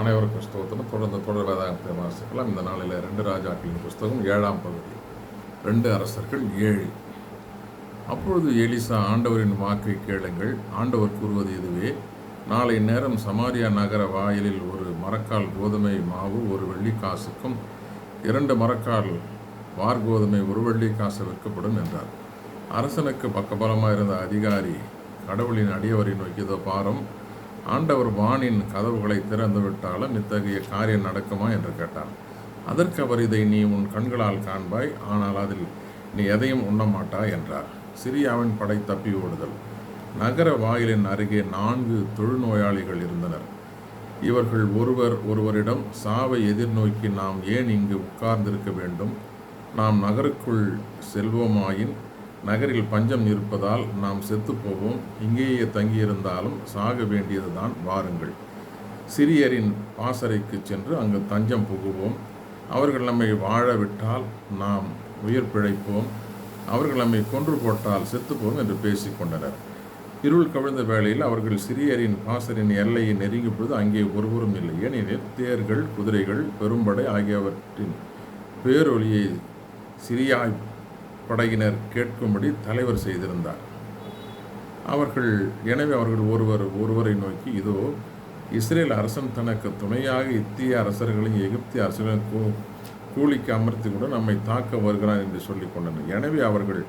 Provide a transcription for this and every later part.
அனைவருக்கும் ஸ்தோத்திரம். தொடர்ந்து தொடர் வேதாகத்தை வாசிக்கலாம். இந்த நாளில் ரெண்டு ராஜாக்களின் புஸ்தகம் ஏழாம் பகுதி. ரெண்டு அரசர்கள் ஏழு. அப்பொழுது எலிசா ஆண்டவரின் வாக்கை கேளுங்கள். ஆண்டவர் கூறுவது இதுவே நாளை நேரம் சமாரியா நகர வாயிலில் ஒரு மரக்கால் கோதுமை மாவு ஒரு வெள்ளிக்காசுக்கும் இரண்டு மரக்கால் வார் கோதுமை ஒரு வெள்ளிக்காசு விற்கப்படும் என்றார். அரசனுக்கு பக்கபலமாக இருந்த அதிகாரி கடவுளின் அடியவரை நோக்கியதோ பாரம் ஆண்டவர் வானின் கதவுகளை திறந்து விட்டாலும் இத்தகைய காரியம் நடக்குமா என்று கேட்டார் அதற்கு அவர் இதை நீ உன் கண்களால் காண்பாய் ஆனால் அதில் நீ எதையும் உண்ணமாட்டாய் என்றார். சிரியாவின் படை தப்பி ஓடுதல். நகர வாயிலின் அருகே நான்கு தொழுநோயாளிகள் இருந்தனர். இவர்கள் ஒருவர் ஒருவரிடம் சாவை எதிர்நோக்கி நாம் ஏன் இங்கு உட்கார்ந்திருக்க வேண்டும்? நாம் நகருக்குள் செல்வோமாயின் நகரில் பஞ்சம் இருப்பதால் நாம் செத்துப்போவோம். இங்கேயே தங்கியிருந்தாலும் சாக வேண்டியதுதான் வாருங்கள். சிறியரின் பாசறைக்கு சென்று அங்கு தஞ்சம் புகுவோம். அவர்கள் நம்மை வாழ விட்டால் நாம் உயிர் பிழைப்போம். அவர்கள் நம்மை கொன்று போட்டால் செத்துப்போம் என்று பேசிக்கொண்டனர் இருள் கவிழ்ந்த வேளையில் அவர்கள் சிறியரின் பாசரின் எல்லையை நெருங்கிய பொழுது அங்கே ஒருவரும் இல்லை. ஏனெனில் தேர்கள் குதிரைகள் பெரும்படை ஆகியவற்றின் பேரொலியை சிரியாய் படையினர் கேட்கும்படி தலைவர் செய்திருந்தார். அவர்கள் எனவே அவர்கள் ஒருவர் ஒருவரை நோக்கி இதோ இஸ்ரேல் அரசன் தனக்கு துணையாக இத்திய அரசர்களையும் எகிப்திய அரசர்களையும் கூலிக்கு அமர்த்தி கூட நம்மை தாக்க வருகிறான் என்று சொல்லிக் கொண்டனர். எனவே அவர்கள்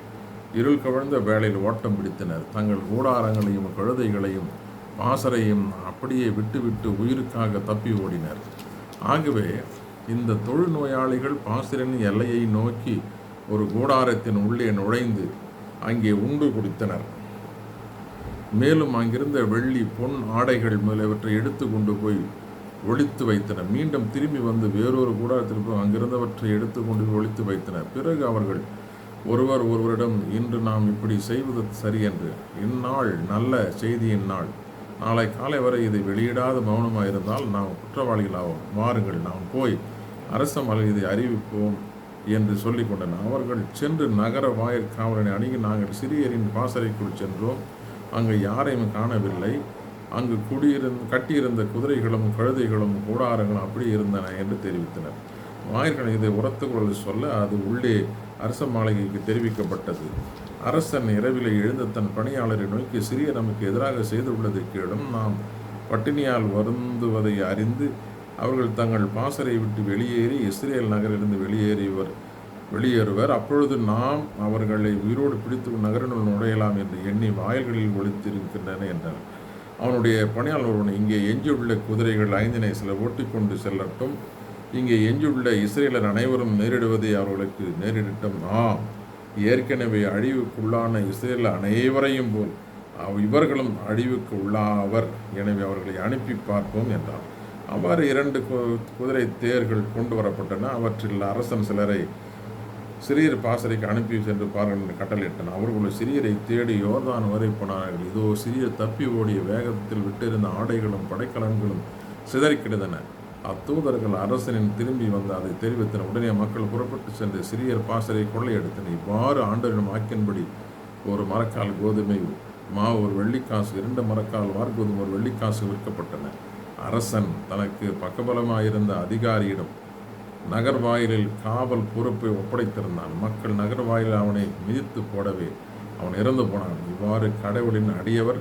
இருள் கவிழ்ந்த வேளையில் ஓட்டம் பிடித்தனர். தங்கள் கூடாரங்களையும் கழுதைகளையும் பாசரையும் அப்படியே விட்டுவிட்டு உயிருக்காக தப்பி ஓடினர். ஆகவே இந்த தொழுநோயாளிகள் பாசிரின் எல்லையை நோக்கி ஒரு கூடாரத்தின் உள்ளே நுழைந்து அங்கே உண்டு குடித்தனர். மேலும் அங்கிருந்த வெள்ளி பொன் ஆடைகள் முதலியவற்றை எடுத்து கொண்டு போய் ஒழித்து வைத்தனர். மீண்டும் திரும்பி வந்து வேறொரு கூடாரத்திற்கு அங்கிருந்தவற்றை எடுத்து கொண்டு போய் ஒழித்து வைத்தனர். பிறகு அவர்கள் ஒருவர் ஒருவரிடம் இன்று நாம் இப்படி செய்வது சரி என்று. இந்நாள் நல்ல செய்தியின் நாள். நாளை காலை வரை இதை வெளியிடாத மௌனமாக இருந்தால் நாம் குற்றவாளிகளாவோம். வாருங்கள் நாம் போய் அரச மலை இதை அறிவிப்போம். என்று சொல்லி கொண்டனர் அவர்கள் சென்று நகர வாயிற் காவலனை அணுகி நாங்கள் சிறியரின் பாசறைக்குள் சென்றோம். அங்கு யாரையும் காணவில்லை. அங்கு குடியிருந்த கட்டியிருந்த குதிரைகளும் கழுதைகளும் கூடாரங்களும் அப்படி இருந்தன என்று தெரிவித்தனர். வாயிர்கள் இதை உரத்து குரல் சொல்ல அது உள்ளே அரச மாளிகைக்கு தெரிவிக்கப்பட்டது. அரசன் இரவிலே எழுந்த தன் பணியாளரை நோக்கி சிறிய நமக்கு எதிராக செய்துள்ளதை கேளும். நாம் பட்டினியால் வருந்துவதை அறிந்து அவர்கள் தங்கள் பாசரை விட்டு வெளியேறி இஸ்ரேல் நகரிலிருந்து வெளியேறியவர் வெளியேறுவர். அப்பொழுது நாம் அவர்களை உயிரோடு பிடித்து நகரினுள் நுழையலாம் என்று எண்ணி வாயில்களில் ஒழித்திருக்கின்றன என்றார். அவனுடைய பணியாளர் ஒருவன் இங்கே எஞ்சியுள்ள குதிரைகள் ஐந்தினை சில ஓட்டிக்கொண்டு செல்லட்டும். இங்கே எஞ்சியுள்ள இஸ்ரேலர் அனைவரும் நேரிடுவதை அவர்களுக்கு நேரிடட்டும். ஆம் ஏற்கனவே அழிவுக்குள்ளான இஸ்ரேல் அனைவரையும் போல் அவ் இவர்களும் அழிவுக்கு உள்ளாவர் எனவே அவர்களை அனுப்பி பார்ப்போம் என்றார். அவ்வாறு இரண்டு கு- குதிரை தேர்கள் கொண்டு வரப்பட்டன. அவற்றில் அரசன் சிலரை சிறியர் பாசறைக்கு அனுப்பி சென்று பாருங்கள் என்று கட்டளையிட்டன அவர்களுடைய சிறியரை தேடி யோர்தான் வரை போனார்கள். இதோ சிறியர் தப்பி ஓடிய வேகத்தில் விட்டிருந்த ஆடைகளும் படைக்கலன்களும் சிதறி கிடந்தன அத்தூதர்கள் அரசனின் திரும்பி வந்து அதை தெரிவித்தனர் உடனே மக்கள் புறப்பட்டு சென்று சிறியர் பாசறை கொள்ளையடித்தனர் இவ்வாறு ஆண்டரிடம் ஆக்கின்படி ஒரு மரக்கால் கோதுமை மா ஒரு வெள்ளிக்காசு இரண்டு மரக்கால் வார்கோதுமை ஒரு வெள்ளிக்காசு விற்கப்பட்டன. அரசன் தனக்கு பக்கபலமாயிருந்த அதிகாரியிடம் நகர்வாயிலில் காவல் பொறுப்பை ஒப்படைத்திருந்தான். மக்கள் நகர்வாயில் அவனை மிதித்து போடவே அவன் இறந்து போனான். இவ்வாறு கடவுளின் அடியவர்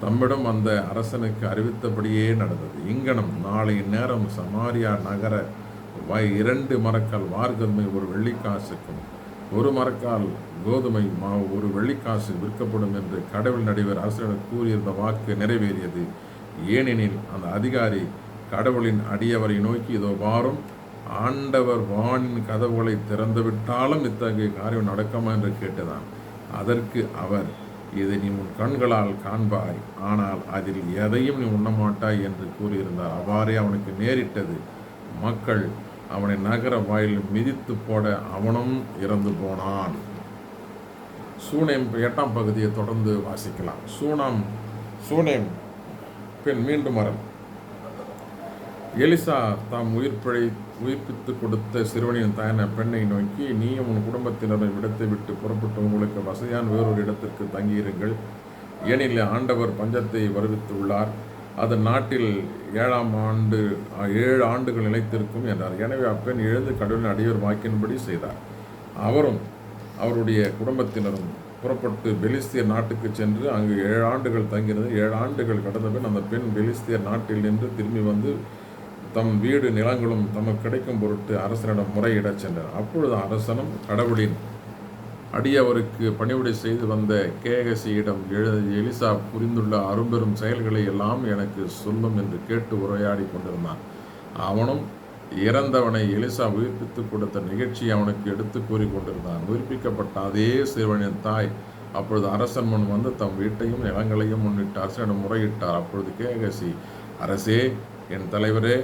தம்மிடம் அந்த அரசனுக்கு அறிவித்தபடியே நடந்தது. இங்கனம் நாளை நேரம் சமாரியா நகர வாய் இரண்டு மரக்கால் வார்கம்மை ஒரு வெள்ளிக்காசுக்கும் ஒரு மரக்கால் கோதுமை மாவு ஒரு வெள்ளிக்காசு விற்கப்படும் என்று கடவுள் நடிவர் அரசனுக்கு கூறியிருந்த வாக்கு நிறைவேறியது. ஏனெனில் அந்த அதிகாரி கடவுளின் அடியவரை நோக்கி இதோ பாரும் ஆண்டவர் வானின் கதவுகளை திறந்துவிட்டாலும் இத்தகைய காரியம் நடக்குமா? என்று கேட்டதான் அதற்கு அவர் இதை நீ உன் கண்களால் காண்பாய் ஆனால் அதில் எதையும் நீ உண்ணமாட்டாய் என்று கூறியிருந்தார். அவ்வாறே அவனுக்கு நேரிட்டது. மக்கள் அவனை நகர வாயில் மிதித்து போட அவனும் இறந்து போனான். சூனேம் எட்டாம் பகுதியை தொடர்ந்து வாசிக்கலாம். சூனாம் சூனேம் பெண் மீண்டும் மரம் எலிசா தாம் உயிர் பிழை உயிர்ப்பித்து கொடுத்த சிறுவனின் தாயன பெண்ணை நோக்கி நீயும் உன் குடும்பத்தினரும் இடத்தை விட்டு புறப்பட்டு உங்களுக்கு வசதியான வேறொரு இடத்திற்கு தங்கியிருங்கள். ஏனில் ஆண்டவர் பஞ்சத்தை வருவித்துள்ளார். அதன் நாட்டில் ஏழாம் ஆண்டு ஏழு ஆண்டுகள் நிலைத்திருக்கும் என்றார். எனவே அப்பெண் எழுந்து கடவுளின் அடியோர் வாக்கின்படி செய்தார். அவரும் அவருடைய குடும்பத்தினரும் புறப்பட்டு பெலிஸ்தியர் நாட்டுக்கு சென்று அங்கு ஏழு ஆண்டுகள் தங்கினது. ஏழு ஆண்டுகள் கடந்த பின் அந்த பெண் பெலிஸ்தியர் நாட்டில் நின்று திரும்பி வந்து தம் வீடு நிலங்களும் தமக்கு கிடைக்கும் பொருட்டு அரசனிடம் முறையிடச் சென்றார். அப்பொழுது அரசனும் கடவுளின் அடியவருக்கு பணிவிடை செய்து வந்த கேகசியிடம் எலிசா புரிந்துள்ள அரும்பெரும் செயல்களை எல்லாம் எனக்கு சொல்லும் என்று கேட்டு உரையாடி கொண்டிருந்தான். அவனும் இறந்தவனை எலிசா உயிர்ப்பித்து கொடுத்த நிகழ்ச்சி அவனுக்கு எடுத்து கூறி கொண்டிருந்தான். உயிர்ப்பிக்கப்பட்ட அதே சிறுவனின் தாய் அப்பொழுது அரசன் முன் வந்து தம் வீட்டையும் நிலங்களையும் முன்னிட்டு அரசனிடம் முறையிட்டார். அப்பொழுது கேகசி அரசே என் தலைவரே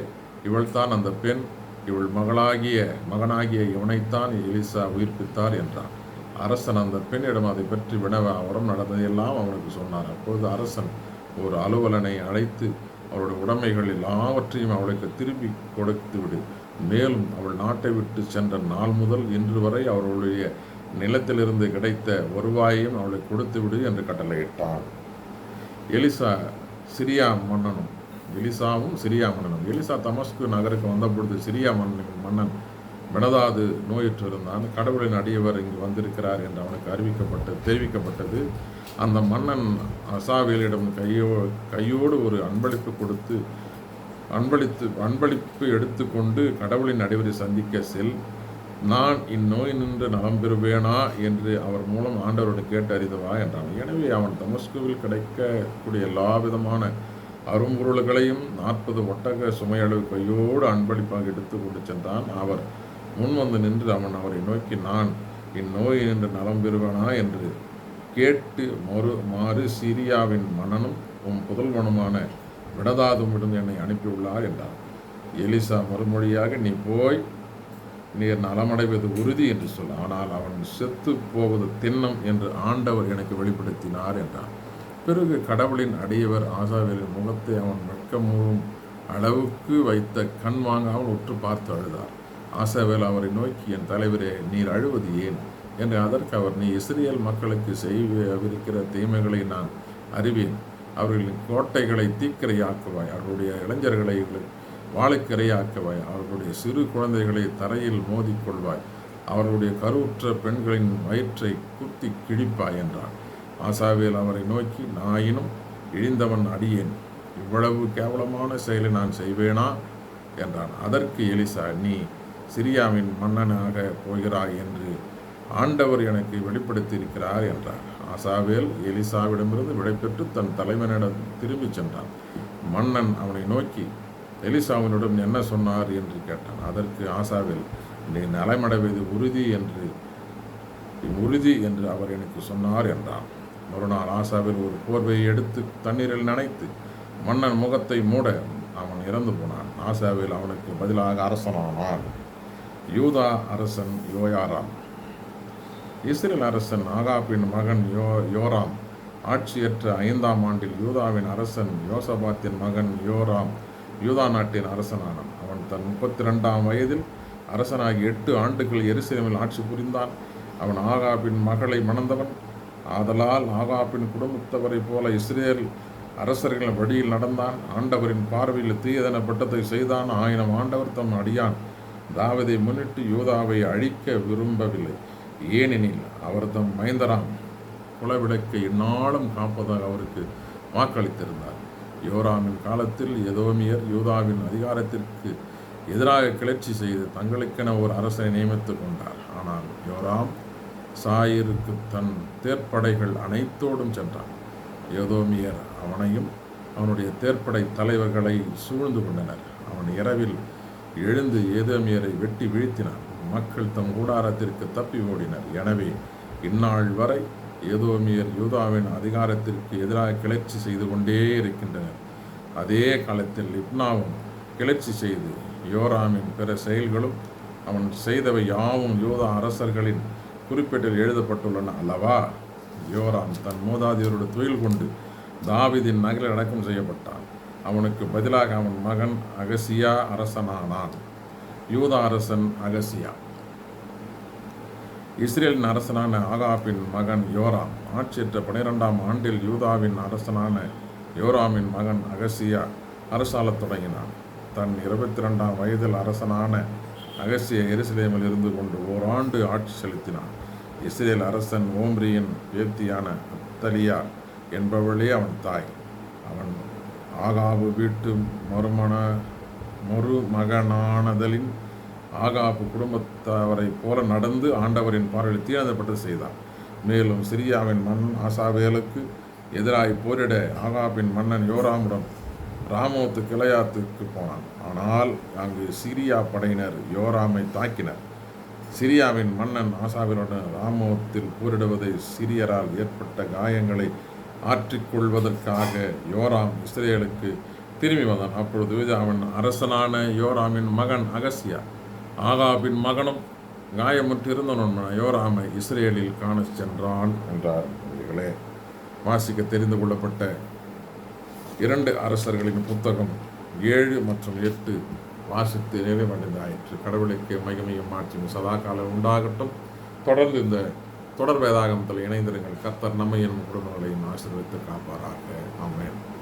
இவள்தான் அந்த பெண் இவள் மகளாகிய மகனாகிய இவனைத்தான் எலிசா உயிர்ப்பித்தார் என்றான். அரசன் அந்த பெண்ணிடம் அதை பற்றி வினவ அவரும் நடந்ததையெல்லாம் அவனுக்கு சொன்னார். அப்பொழுது அரசன் ஒரு அலுவலனை அழைத்து அவருடைய உடைமைகள் எல்லாவற்றையும் அவளுக்கு திருப்பி கொடுத்து விடு. மேலும் அவள் நாட்டை விட்டு சென்ற நாள் முதல் இன்று வரை அவர்களுடைய நிலத்திலிருந்து கிடைத்த வருவாயையும் அவளை கொடுத்து விடு என்று கட்டளையிட்டான் எலிசா சிரியா மன்னனும் எலிசாவும் சிரியா மன்னனும். எலிசா தமஸ்கு நகருக்கு வந்தபொழுது சிரியா மன்னன் மன்னன் பெனதாது நோயுற்றிருந்தான் கடவுளின் அடியவர் இங்கு வந்திருக்கிறார் என்று அவனுக்கு அறிவிக்கப்பட்டது தெரிவிக்கப்பட்டது. அந்த மன்னன் அசாவியலிடம் கையோ கையோடு ஒரு அன்பளிப்பு கொடுத்து அன்பளித்து அன்பளிப்பு எடுத்துக்கொண்டு கடவுளின் அடிவரை சந்திக்க செல் நான் இந்நோய் நின்று நலம் பெறுவேனா என்று அவர் மூலம் ஆண்டவரோடு கேட்டு அறிந்தவா என்றான். எனவே அவன் தமஸ்குவில் கிடைக்கக்கூடிய எல்லா விதமான அரும்பொருள்களையும் நாற்பது ஒட்டக சுமையளவு கையோடு அன்பளிப்பாக எடுத்து கொண்டு சென்றான். அவர் முன் வந்து நின்று அவன் அவரை நோக்கி நான் இந்நோய் நின்று நலம் பெறுவேனா? என்று கேட்டு மறு மாறு சீரியாவின் மன்னனும் உம் புதல்வனுமான விடதாதுமிடம் என்னை அனுப்பியுள்ளார் என்றார் எலிசா மறுமொழியாக நீ போய் நீர் நலமடைவது உறுதி என்று சொல் ஆனால் அவன் செத்து போவது திண்ணம் என்று ஆண்டவர் எனக்கு வெளிப்படுத்தினார் என்றார் பிறகு கடவுளின் அடியவர் ஆசாவேலின் முகத்தை அவன் வெட்கமுறும் அளவுக்கு வைத்த கண் வாங்காமல் உற்று பார்த்து அழுதார். ஆசாவேல் அவரை நோக்கி என் தலைவரே நீர் அழுவது ஏன்? என்று அதற்கு அவர் நீ இஸ்ரேல் மக்களுக்கு செய்விருக்கிற தீமைகளை நான் அறிவேன். அவர்களின் கோட்டைகளை தீக்கிரையாக்குவாய். அவர்களுடைய இளைஞர்களை வாழைக்கிரையாக்குவாய் அவர்களுடைய சிறு குழந்தைகளை தரையில் மோதிக்கொள்வாய். அவர்களுடைய கருவுற்ற பெண்களின் வயிற்றை குத்தி கிழிப்பாய் என்றார். ஆசாவேல் அவரை நோக்கி நாயினும் இழிந்தவன் அடியேன். இவ்வளவு கேவலமான செயலை நான் செய்வேனா? என்றான். அதற்கு எலிசா நீ சிரியாவின் மன்னனாக போகிறாய் என்று ஆண்டவர் எனக்கு வெளிப்படுத்தியிருக்கிறார் என்றார். ஆசாவேல் எலிசாவிடமிருந்து விடைபெற்று தன் தலைவனிடம் திரும்பிச் சென்றான். மன்னன் அவனை நோக்கி எலிசாவினிடம் என்ன சொன்னார்? என்று கேட்டான். அதற்கு ஆசாவேல் நீ நலமடைவது உறுதி என்று உறுதி என்று அவர் எனக்கு சொன்னார் என்றான். மறுநாள் ஆசாவில் ஒரு போர்வையை எடுத்து தண்ணீரில் நனைத்து மன்னன் முகத்தை மூட அவன் இறந்து போனான். ஆசாவில் அவனுக்கு பதிலாக அரசனானான். யூதா அரசன் யோயாராம். இஸ்ரேல் அரசன் ஆகாப்பின் மகன் யோ யோராம். ஆட்சியற்ற ஐந்தாம் ஆண்டில் யூதாவின் அரசன் யோசபாத்தின் மகன் யோராம் யூதா நாட்டின் அரசனானான். அவன் தன் முப்பத்தி ரெண்டாம் வயதில் அரசனாகி எட்டு ஆண்டுகள் எருசலேமில் ஆட்சி புரிந்தான். அவன் ஆகாப்பின் மகளை மணந்தவன். ஆதலால் ஆகாப்பின் குடும்பத்தவரைப் போல இஸ்ரேல் அரசர்களின் வழியில் நடந்தான். ஆண்டவரின் பார்வையில் தீயதனப்பட்டதை செய்தான். ஆயினம் ஆண்டவர் தம் அடியான். தாவதை முன்னிட்டு யூதாவை அழிக்க விரும்பவில்லை. ஏனெனில் அவர் தம் மைந்தராம் குலவிளக்கை இந்நாளும் காப்பதாக அவருக்கு வாக்களித்திருந்தார். யோராமின் காலத்தில் எதோமியர் யூதாவின் அதிகாரத்திற்கு எதிராக கிளர்ச்சி செய்து தங்களுக்கென ஒரு அரசை நியமித்து கொண்டார். ஆனால் யோராம் சாயிருக்கு தன் தேர்ப்படைகள் அனைத்தோடும் சென்றான். யோதோமியர் அவனையும் அவனுடைய தேர்ப்படை தலைவர்களை சூழ்ந்து கொண்டனர். அவன் இரவில் எழுந்து ஏதோமியரை வெட்டி வீழ்த்தினான். மக்கள் தம் கூடாரத்திற்கு தப்பி ஓடினர். எனவே இந்நாள் வரை ஏதோமியர் யூதாவின் அதிகாரத்திற்கு எதிராக கிளர்ச்சி செய்து கொண்டே இருக்கின்றனர். அதே காலத்தில் லிப்னாவும் கிளர்ச்சி செய்து யோராமின் பிற செயல்களும் அவன் செய்தவை யாவும் யூதா அரசர்களின் குறிப்பிட்டில் எழுதப்பட்டுள்ளன அல்லவா? யோராம் தன் மூதாதையரோடு தொழில் கொண்டு தாவிதின் நகரில் அடக்கம் செய்யப்பட்டான். அவனுக்கு பதிலாக அவன் மகன் அகசியா அரசனானான். யூதா அரசன் அகசியா. இஸ்ரேலின் அரசனான ஆகாப்பின் மகன் யோராம். ஆட்சியற்ற பனிரெண்டாம் ஆண்டில் யூதாவின் அரசனான யோராமின் மகன் அகசியா அரசாளத் தொடங்கினான். தன் இருபத்தி ரெண்டாம் வயதில் அரசனான அகசிய எருசலேமில் இருந்து கொண்டு ஓராண்டு ஆட்சி செலுத்தினான். இஸ்ரேல் அரசன் ஓம்ரியின் பேத்தியான அத்தலியா என்பவளே அவன் தாய். அவன் ஆகாபு வீட்டு மறுமண மறுமகனானதலின் ஆகாபு குடும்பத்தவரை போல நடந்து ஆண்டவரின் பார்வையில் தீனதப்பட்டு செய்தான். மேலும் சிரியாவின் மண் ஆசாவேலுக்கு எதிராய் போரிட ஆகாபின் மன்னன் யோராமுடன் ராமோத்து கிளையாத்துக்கு போனான். ஆனால் அங்கு சிரியா படையினர் யோராமை தாக்கினர். சிரியாவின் மன்னன் ஆசாவினுடன் ராமோத்தில் போரிடுவதை சிரியரால் ஏற்பட்ட காயங்களை ஆற்றிக்கொள்வதற்காக யோராம் இஸ்ரேலுக்கு திரும்பி வந்தான். அப்பொழுது அவன் அரசனான யோராமின் மகன் அகசியா ஆகாபின் மகனும் காயமுற்று இருந்தவன் யோராமை இஸ்ரேலில் காணச் சென்றான் என்றார். நண்பர்களே வாசிக்க தெரிந்து கொள்ளப்பட்ட இரண்டு அரசர்களின் புத்தகம் ஏழு மற்றும் எட்டு வாசித்து நிறைவடைந்தாயிற்று. கடவுளுக்கு மகிமையும் மாற்றியும் சதா காலம் உண்டாகட்டும். தொடர்ந்து இந்த தொடர் வேதாகமத்தில் இணைந்திருங்கள். கர்த்தர் நம்மையும் குடும்பங்களையும் ஆசீர்வதித்து காப்பாராக. ஆமென்.